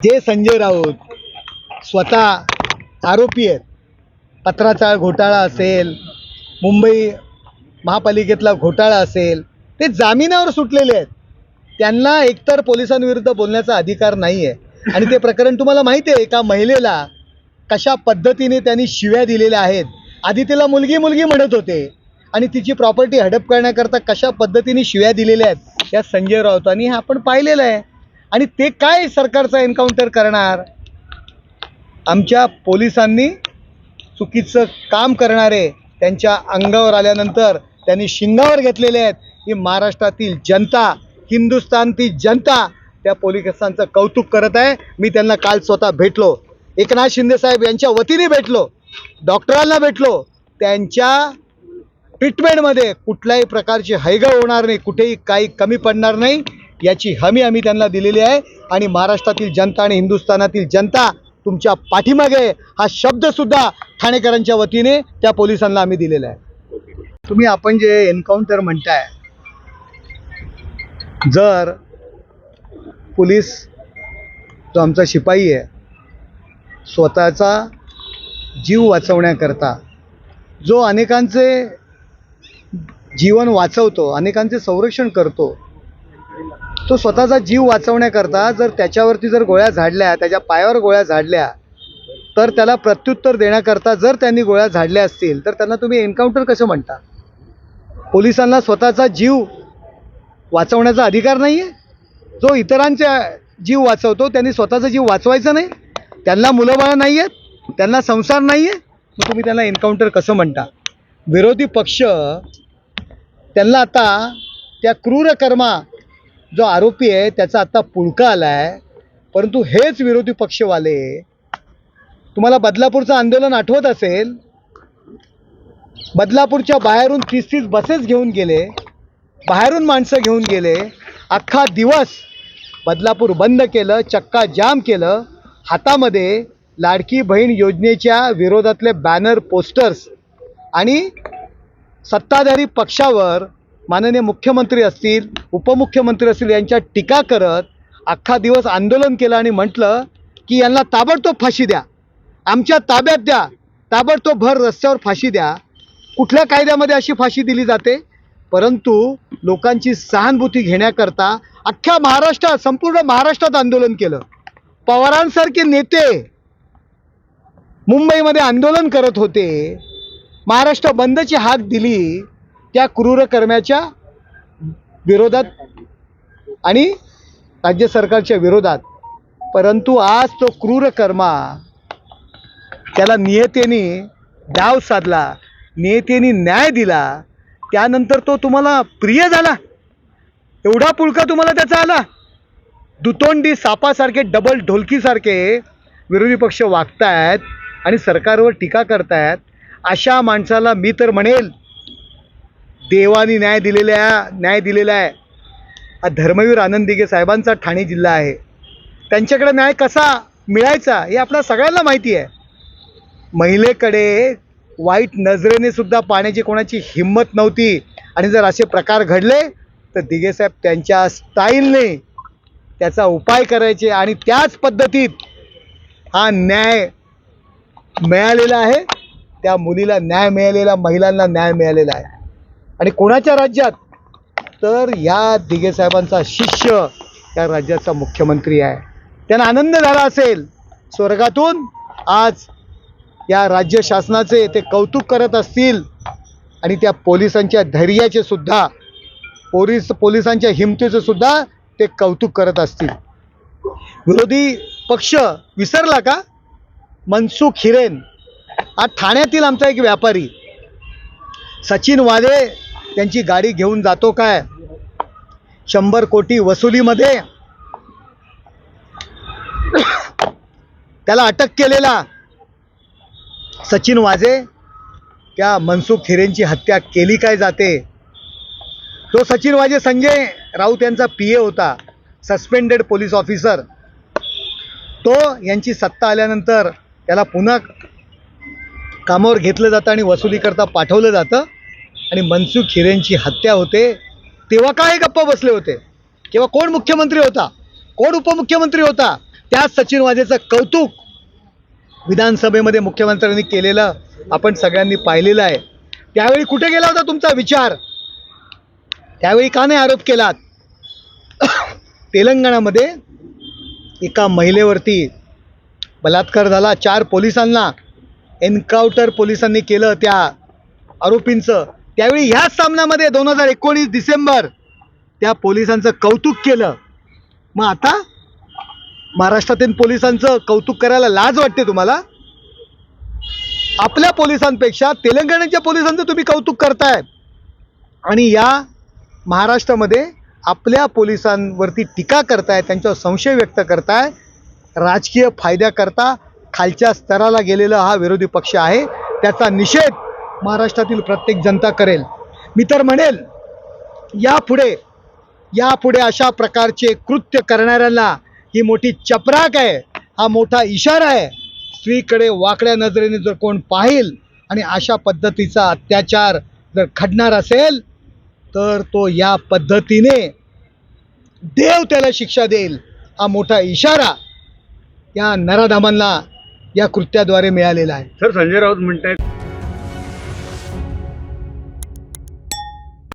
जे संजय राऊत स्वतः आरोपी आहेत पत्राचा घोटाळा असेल मुंबई महापालिकेतला घोटाळा असेल ते जामिनावर सुटलेले आहेत. त्यांना एकतर पोलिसांविरुद्ध बोलण्याचा अधिकार नाही आहे आणि ते प्रकरण तुम्हाला माहिती आहे एका महिलेला कशा पद्धतीने त्यांनी शिव्या दिलेल्या आहेत. आधी तिला मुलगी मुलगी म्हणत होते. आणि तिची प्रॉपर्टी हडप करण्याकरता कशा पद्धतीने शिव्या दिलेल्या आहेत या संजय राऊतांनी हे आपण पाहिलेलं आहे. आणि ते काय सरकारचा एन्काउंटर करणार? आमच्या पोलिसांनी चुकीचं काम करणारे त्यांच्या अंगावर आल्यानंतर त्यांनी शिंगावर घेतलेले आहेत. ही महाराष्ट्रातील जनता हिंदुस्थानची जनता त्या पोलिसांचं कौतुक करत आहे. मी त्यांना काल स्वतः भेटलो. एकनाथ शिंदे साहेब यांच्या वतीने भेटलो. डॉक्टरांना भेटलो. त्यांच्या ट्रीटमेंटमध्ये कुठल्याही प्रकारची हैगा होणार नाही. कुठेही काही कमी पडणार नाही. याची हमी आम्ही त्यांना दिलेली आहे. आणि महाराष्ट्रातील जनता आणि हिंदुस्थानातील जनता तुमच्या पाठीमागे हा शब्दसुद्धा ठाणेकरांच्या वतीने त्या पोलिसांना आम्ही दिलेला आहे. तुम्ही आपण जे एन्काउंटर म्हणताय जर पोलीस जो आमचा शिपाई आहे स्वतःचा जीव वाचवण्याकरता जो अनेकांचे जीवन वाचवतो अनेकांचे संरक्षण करतो तो स्वतःचा जीव वाचवण्याकरता जर त्याच्यावरती जर गोळ्या झाडल्या त्याच्या पायावर गोळ्या झाडल्या तर त्याला प्रत्युत्तर देण्याकरता जर त्यांनी गोळ्या झाडल्या असतील तर त्यांना तुम्ही एन्काउंटर कसं म्हणता? पोलिसांना स्वतःचा जीव वाचवण्याचा अधिकार नाही आहे जो इतरांच्या जीव वाचवतो त्यांनी स्वतःचा जीव वाचवायचा नाही? त्यांना मुलंबाळं नाही आहेत त्यांना संसार नाही आहे मग तुम्ही त्यांना एन्काउंटर कसं म्हणता? विरोधी पक्ष त्यांना आता त्या क्रूर कर्मा जो आरोपी आहे त्याचा आता पुळका आला आहे परंतु हेच विरोधी पक्षवाले तुम्हाला बदलापूरचं आंदोलन आठवत असेल? बदलापूरच्या बाहेरून तीस तीस बसेस घेऊन गेले बाहेरून माणसं घेऊन गेले अख्खा दिवस बदलापूर बंद केलं चक्का जाम केलं. हातामध्ये लाडकी बहीण योजनेच्या विरोधातले बॅनर पोस्टर्स आणि सत्ताधारी पक्षावर माननीय मुख्यमंत्री असतील उपमुख्यमंत्री असतील यांच्या टीका करत अख्खा दिवस आंदोलन केलं आणि म्हटलं की यांना ताबडतोब फाशी द्या. आमच्या ताब्यात द्या. ताबडतोब भर रस्त्यावर फाशी द्या. कुठल्या कायद्यामध्ये अशी फाशी दिली जाते? परंतु लोकांची सहानुभूती घेण्याकरता अख्ख्या महाराष्ट्रात संपूर्ण महाराष्ट्रात आंदोलन केलं. पवारांसारखे नेते मुंबईमध्ये आंदोलन करत होते. महाराष्ट्र बंदची हाक दिली. त्या क्रूर कर्म्याच्या विरोधात आणि राज्य सरकारच्या विरोधात. परंतु आज तो क्रूर कर्मा त्याला नियतेने डाव साधला नियतेने न्याय दिला त्यानंतर तो तुम्हाला प्रिय झाला. एवढा पुळका तुम्हाला त्याचा आला. दुतोंडी सापासारखे डबल ढोलकीसारखे विरोधी पक्ष वागतायत आणि सरकारवर टीका करतायत. अशा माणसाला मी तर म्हणेल देवानी न्याय दिलेल्या न्याय दिलेला आहे. हा धर्मवीर आनंद दिघे साहेबांचा ठाणे जिल्हा आहे. त्यांच्याकडे न्याय कसा मिळायचा हे आपल्या सगळ्यांना माहिती आहे. महिलेकडे वाईट नजरेने सुद्धा पाहण्याची कोणाची हिंमत नव्हती. आणि जर असे प्रकार घडले तर दिघेसाहेब त्यांच्या स्टाईलने त्याचा उपाय करायचे आणि त्याच पद्धतीत हा न्याय मिळालेला आहे. त्या मुलीला न्याय मिळालेला महिलांना न्याय मिळालेला आहे. आणि कोणाच्या राज्यात? तर या दिघे साहेबांचा शिष्य या राज्याचा मुख्यमंत्री आहे. त्यांना आनंद झाला असेल. स्वर्गातून आज या राज्य शासनाचे ते कौतुक करत असतील आणि त्या पोलिसांच्या धैर्याचे सुद्धा पोलीस पोलिसांच्या हिमतीचे सुद्धा ते कौतुक करत असतील. विरोधी पक्ष विसरला का? मनसुख हिरेन आज ठाण्यातील आमचा एक व्यापारी सचिन वादे त्यांची गाडी घेऊन जातो काय? शंभर कोटी वसुलीमध्ये त्याला अटक केलेला सचिन वाजे त्या मनसुख हिरेंची हत्या केली काय जाते? तो सचिन वाजे संजय राऊत यांचा पी ए होता सस्पेंडेड पोलीस ऑफिसर. तो यांची सत्ता आल्यानंतर त्याला पुन्हा कामावर घेतलं जातं आणि वसुलीकरता पाठवलं जातं. आणि मनसुख हिरेनची हत्या होते तेव्हा काय गप्प बसले होते? किंवा कोण मुख्यमंत्री होता? कोण उपमुख्यमंत्री होता? त्याच सचिन वाजेचं कौतुक विधानसभेमध्ये मुख्यमंत्र्यांनी केलेलं आपण सगळ्यांनी पाहिलेलं आहे. त्यावेळी कुठे गेला होता तुमचा विचार? त्यावेळी का नाही आरोप केलात? तेलंगणामध्ये एका महिलेवरती बलात्कार झाला. चार पोलिसांना एन्काउंटर पोलिसांनी केलं त्या आरोपींचं. त्यावेळी ह्याच सामन्यामध्ये दोन हजार एकोणीस डिसेंबर त्या पोलिसांचं कौतुक केलं. मग आता महाराष्ट्रातील पोलिसांचं कौतुक करायला लाज वाटते तुम्हाला? आपल्या पोलिसांपेक्षा तेलंगणाच्या पोलिसांचं तुम्ही कौतुक करताय. आणि या महाराष्ट्रामध्ये आपल्या पोलिसांवरती टीका करताय त्यांच्यावर संशय व्यक्त करताय राजकीय फायद्याकरता खालच्या स्तराला गेलेला हा विरोधी पक्ष आहे. त्याचा निषेध महाराष्ट्रातील प्रत्येक जनता करेल. मी तर म्हणेल यापुढे यापुढे अशा प्रकारचे कृत्य करणाऱ्यांना ही मोठी चपराक आहे हा मोठा इशारा आहे. स्त्रीकडे वाकड्या नजरेने जर कोण पाहिल आणि अशा पद्धतीचा अत्याचार जर घडणार असेल तर तो या पद्धतीने देव त्याला शिक्षा देईल हा मोठा इशारा या नराधामांना या कृत्याद्वारे मिळालेला आहे. सर संजय राऊत म्हणतात